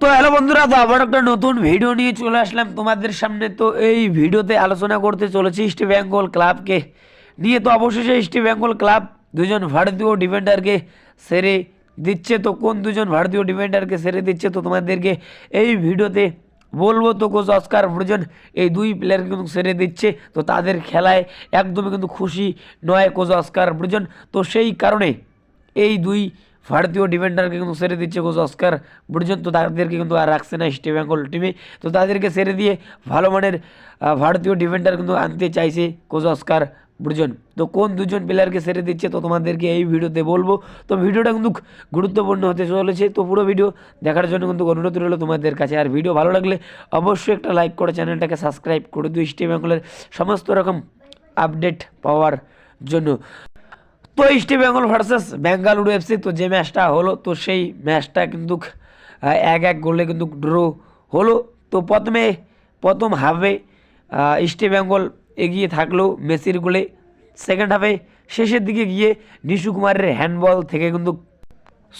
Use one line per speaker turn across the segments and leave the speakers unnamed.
তো হ্যালো বন্ধুরা, তো আবার একটা নতুন ভিডিও নিয়ে চলে আসলাম। তোমাদের সামনে তো এই ভিডিওতে আলোচনা করতে চলেছি ইস্ট বেঙ্গল ক্লাবকে নিয়ে তো অবশেষে ইস্ট বেঙ্গল ক্লাব দুজন ভারতীয় ডিফেন্ডারকে সেরে দিচ্ছে। তো কোন দুজন ভারতীয় ডিফেন্ডারকে সেরে দিচ্ছে, তো তোমাদেরকে এই ভিডিওতে বলব। তো কোচ অস্কার ব্রুজন এই দুই প্লেয়ারকে কিন্তু সেরে দিচ্ছে। তো তাদের খেলায় একদমই কিন্তু খুশি নয় কোচ অস্কার ব্রুজন তো সেই কারণে এই দুই ভারতীয় ডিফেন্ডারকে কিন্তু সেরে দিচ্ছে কোচ অস্কার পর্যন্ত তাদেরকে কিন্তু আর রাখছে না ইস্ট বেঙ্গল টিমে তো তাদেরকে সেরে দিয়ে ভালো মানের ভারতীয় ডিফেন্ডার কিন্তু আনতে চাইছে কোচ অস্কার ব্রুজন তো কোন দুজন প্লেয়ারকে সেরে দিচ্ছে তো তোমাদেরকে এই ভিডিওতে বলব। তো ভিডিওটা কিন্তু গুরুত্বপূর্ণ হতে চলেছে। তো পুরো ভিডিও দেখার জন্য কিন্তু অনুরোধ রইল তোমাদের কাছে। আর ভিডিও ভালো লাগলে অবশ্যই একটা লাইক করে চ্যানেলটাকে সাবস্ক্রাইব করে দিও। ইস্ট বেঙ্গলের সমস্ত রকম আপডেট পাওয়ার জন্য। তো East Bengal versus Bengaluru FC তো যে ম্যাচটা হলো, তো সেই ম্যাচটা কিন্তু এক এক গোলে কিন্তু ড্র হলো। তো প্রথমে, প্রথম হাফে ইস্ট বেঙ্গল এগিয়ে থাকলেও মেসির গোলে সেকেন্ড হাফে শেষের দিকে গিয়ে নিশু কুমারের হ্যান্ডবল থেকে কিন্তু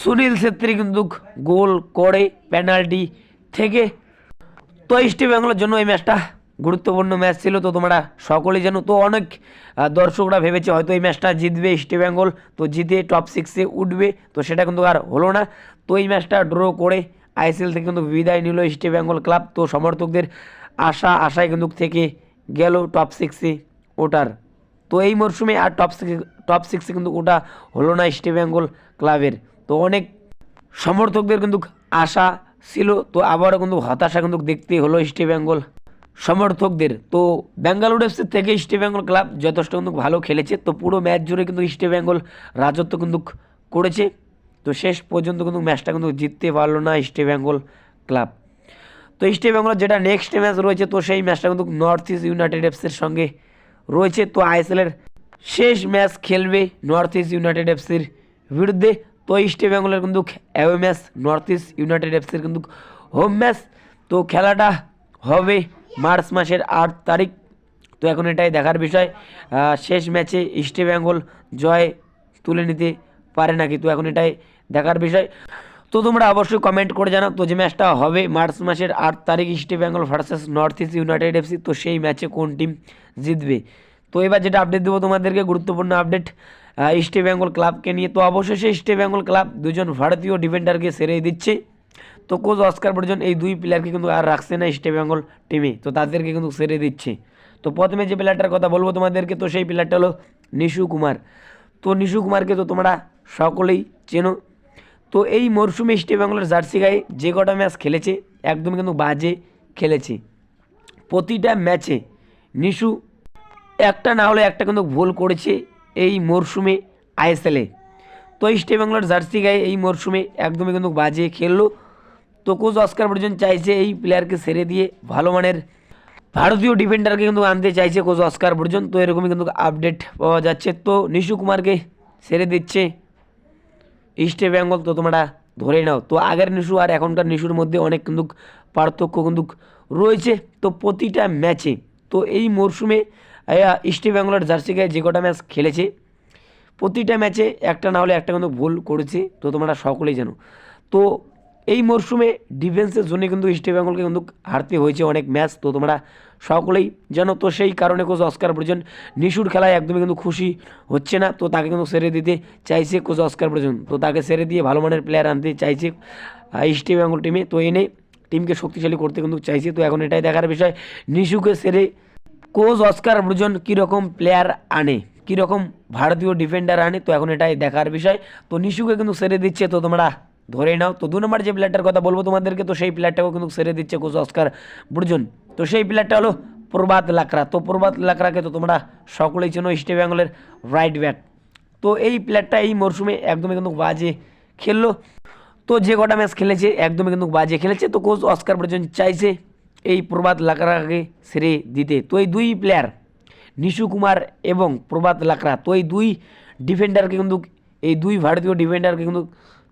সুনীল ছেত্রী কিন্তু গোল করে পেনাল্টি থেকে। তো ইস্ট বেঙ্গলের জন্য এই ম্যাচটা গুরুত্বপূর্ণ ম্যাচ ছিল, তো তোমরা সকলেই জানো। তো অনেক দর্শকরা ভেবেছে হয়তো এই ম্যাচটা জিতবে ইস্ট বেঙ্গল, তো জিতে টপ সিক্সে উঠবে, তো সেটা কিন্তু আর হলো না। তো এই ম্যাচটা ড্র করে আইসিএল থেকে কিন্তু বিদায় নিল ইস্ট বেঙ্গল ক্লাব, তো সমর্থকদের আশা, আশায় কিন্তু থেকে গেল টপ সিক্সে ওঠার। তো এই মরশুমে আর টপ সিক্স টপ সিক্সে কিন্তু ওটা হলো না ইস্ট বেঙ্গল ক্লাবের। তো অনেক সমর্থকদের কিন্তু আশা ছিল, তো আবারও কিন্তু হতাশা কিন্তু দেখতে হলো ইস্ট বেঙ্গল সমর্থকদের। তো বেঙ্গালুরু এফসি থেকে ইস্ট বেঙ্গল ক্লাব যথেষ্ট কিন্তু ভালো খেলেছে। তো পুরো ম্যাচ জুড়ে কিন্তু ইস্ট বেঙ্গল রাজত্ব কিন্তু করেছে। তো শেষ পর্যন্ত কিন্তু ম্যাচটা কিন্তু জিততে পারল না ইস্ট বেঙ্গল ক্লাব তো ইস্ট বেঙ্গল যেটা নেক্সট ম্যাচ রয়েছে, তো সেই ম্যাচটা কিন্তু নর্থ ইস্ট ইউনাইটেড এফসির সঙ্গে রয়েছে। তো আইএসএলের শেষ ম্যাচ খেলবে নর্থ ইস্ট ইউনাইটেড এফসির বিরুদ্ধে। তো ইস্ট বেঙ্গলের কিন্তু away match North East United এফসির কিন্তু হোম ম্যাচ তো খেলাটা হবে মার্চ মাসের আট তারিখ। তো এখন এটাই দেখার বিষয়। শেষ ম্যাচে ইস্ট বেঙ্গল জয় তুলে নিতে পারে নাকি? তো এখন এটাই দেখার বিষয়। তো তোমরা অবশ্যই কমেন্ট করে জানাও তো যে ম্যাচটা হবে মার্চ মাসের আট তারিখ East Bengal versus North East United FC. তো সেই ম্যাচে কোন টিম জিতবে? তো এবার যেটা আপডেট দেবো তোমাদেরকে, গুরুত্বপূর্ণ আপডেট ইস্ট বেঙ্গল ক্লাবকে নিয়ে। তো অবশেষে ইস্ট বেঙ্গল ক্লাব দুজন ভারতীয় ডিফেন্ডারকে সেরে দিচ্ছে। তো কোচ অস্কার বর্জন এই দুই প্লেয়ারকে কিন্তু আর রাখছে না ইস্ট বেঙ্গল টিমে তো তাদেরকে কিন্তু সেরে দিচ্ছে। তো প্রথমে যে প্লেয়ারটার কথা বলব তোমাদেরকে, তো সেই প্লেয়ারটা হলো নিশু কুমার। তো নিশু কুমারকে তো তোমরা সকলেই চেনো। তো এই মরশুমে ইস্ট বেঙ্গলের জার্সি গায়ে যে কটা ম্যাচ খেলেছে, একদম কিন্তু বাজে খেলেছে। প্রতিটা ম্যাচে নিশু একটা না হলে একটা কিন্তু ভুল করেছে এই মরশুমে আইএসএলে তো ইস্ট বেঙ্গলের জার্সি গায়ে এই মরশুমে একদমই কিন্তু বাজে খেললো। তো কোচ অস্কার পর্যন্ত চাইছে এই প্লেয়ারকে সেরে দিয়ে ভালো মানের ভারতীয় ডিফেন্ডারকে কিন্তু আনতে চাইছে কোচ অস্কার পর্যন্ত তো এরকমই কিন্তু আপডেট পাওয়া যাচ্ছে। তো নিশু কুমারকে সেরে দিচ্ছে ইস্ট বেঙ্গল তো তোমরা ধরে নাও। তো আগের নিশু আর এখনকার নিশুর মধ্যে অনেক কিন্তু পার্থক্য কিন্তু রয়েছে। তো প্রতিটা ম্যাচে তো এই মরশুমে ইস্ট বেঙ্গলের জার্সি গায়ে যে কটা ম্যাচ খেলেছে, প্রতিটা ম্যাচে একটা না হলে একটা কিন্তু ভুল করেছে, তো তোমরা সকলেই জানো। তো এই মরশুমে ডিফেন্সের জন্য কিন্তু ইস্ট বেঙ্গলকে কিন্তু হারতে হয়েছে অনেক ম্যাচ তো তোমরা সকলেই জানো, তো সেই কারণে কোচ অস্কার প্রয়োজন নিশুর খেলায় একদমই কিন্তু খুশি হচ্ছে না। তো তাকে কিন্তু সেরে দিতে চাইছে কোচ অস্কার প্রয়োজন তো তাকে সেরে দিয়ে ভালো মানের প্লেয়ার আনতে চাইছে ইস্ট বেঙ্গল টিমে তো এনে টিমকে শক্তিশালী করতে কিন্তু চাইছে। তো এখন এটাই দেখার বিষয়, নিশুকে সেরে কোচ অস্কার ব্রুজন কীরকম প্লেয়ার আনে, কীরকম ভারতীয় ডিফেন্ডার আনে, তো এখন এটাই দেখার বিষয়। তো নিশুকে কিন্তু সেরে দিচ্ছে। তো তোমরা ধরে নাও, তো দু নম্বর যে প্লেয়ারটার কথা বলব তোমাদেরকে, তো সেই প্লেয়ারটাকেও কিন্তু সেরে দিচ্ছে কোচ অস্কার ব্রুজন। তো সেই প্লেয়ারটা হলো প্রভাত লাকড়া। তো প্রভাত লাকড়াকে তো তোমরা সকলেই চেনো ইস্ট বেঙ্গলের রাইট ব্যাক তো এই প্লেয়ারটা এই মরশুমে একদমই কিন্তু বাজে খেললো। তো যে কটা ম্যাচ খেলেছে, একদমই কিন্তু বাজে খেলেছে। তো কোচ অস্কার পর্যন্ত চাইছে এই প্রভাত লাকড়াকে সেরে দিতে। তো এই দুই প্লেয়ার নিশু কুমার এবং প্রভাত লাকড়া, তো এই দুই ডিফেন্ডারকে কিন্তু, এই দুই ভারতীয় ডিফেন্ডারকে কিন্তু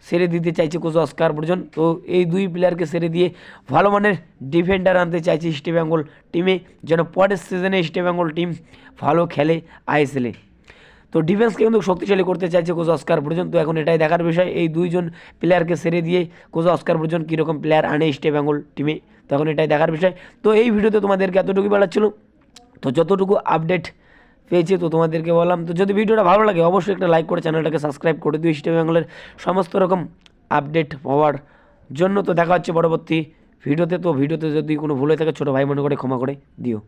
সেরে দিতে চাইছে কোচ অস্কার পর্যন্ত তো এই দুই প্লেয়ারকে সেরে দিয়ে ভালো মানের ডিফেন্ডার আনতে চাইছে ইস্ট বেঙ্গল টিমে যেন পরের সিজনে ইস্ট বেঙ্গল টিম ভালো খেলে আইএসএলে তো ডিফেন্সকে কিন্তু শক্তিশালী করতে চাইছে কোচ অস্কার পর্যন্ত এখন এটাই দেখার বিষয়, এই দুইজন প্লেয়ারকে সেরে দিয়ে কোচ অস্কার পর্যন্ত কীরকম প্লেয়ার আনে ইস্টে বেঙ্গল টিমে তখন এটাই দেখার বিষয়। তো এই ভিডিওতে তোমাদেরকে এতটুকু বেড়াচ্ছিল তো যতটুকু আপডেট পেয়েছি তো তোমাদেরকে বললাম, তো যদি ভিডিওটা ভালো লাগে, অবশ্যই একটা লাইক করে চ্যানেলটাকে সাবস্ক্রাইব করে দিও। ইস্টে বেঙ্গলের সমস্ত রকম আপডেট হওয়ার জন্য তো দেখা হচ্ছে পরবর্তী ভিডিওতে। তো ভিডিওতে যদি কোনো ভুল হয়ে থাকে, ছোটো ভাই মনে করে ক্ষমা করে দিও।